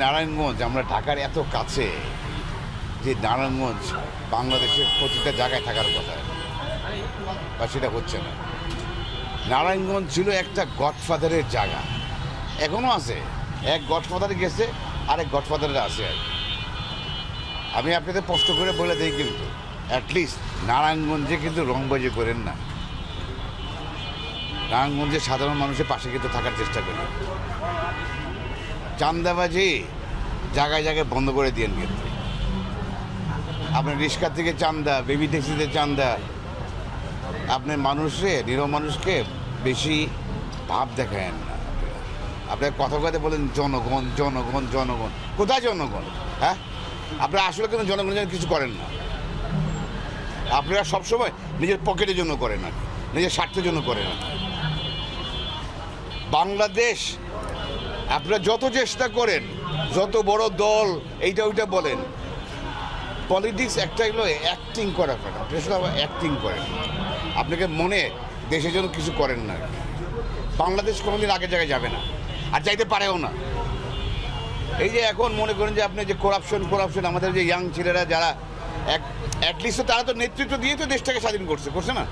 নারায়ণগঞ্জ, আমরা ঢাকার এত কাছে যে নারায়ণগঞ্জ বাংলাদেশের প্রতিটা জায়গায় থাকার কথা। বা সেটা হচ্ছে না। নারায়ণগঞ্জ ছিল একটা গডফাদারের জায়গা। এখনও আছে। এক গডফাদার গেছে, আরেক গডফাদারের আছে আর। আমি আপনাদের স্পষ্ট করে বলে দিই কিন্তু অ্যাটলিস্ট নারায়ণগঞ্জে কিন্তু রংবাজি করেন না। নারায়ণগঞ্জে সাধারণ মানুষের পাশে কিন্তু থাকার চেষ্টা করি। চান্দাবাজি জায়গায় জায়গায় বন্ধ করে দিয়েন কিন্তু। আপনার রিক্সা থেকে চান্দা, বেবি ট্যাক্সিতে চান্দা, আপনি মানুষে নিরহ মানুষকে বেশি ভাব দেখায়েন না। আপনার কথা কথা বলেন, জনগণ জনগণ জনগণ। কোথায় জনগণ? হ্যাঁ? আপনারা আসলে কিন্তু জনগণের জন্য কিছু করেন না। আপনারা সবসময় নিজের পকেটের জন্য করেন না নিজের স্বার্থের জন্য করেন না বাংলাদেশ আপনারা যত চেষ্টা করেন, যত বড় দল, এইটা ওইটা বলেন। পলিটিক্স একটা হলো অ্যাক্টিং করা করা আপনি শুধু অ্যাক্টিং করেন। আপনাকে মনে দেশের জন্য কিছু করেন না। বাংলাদেশ কোনোদিন আগের জায়গায় যাবে না। আর যাইতে পারেও না। এই যে এখন মনে করেন যে আপনি যে করাপশন করাপশন আমাদের যে ইয়াং ছেলেরা যারা অ্যাটলিস্ট তারা তো নেতৃত্ব দিয়ে তো দেশটাকে স্বাধীন করছে করছে না?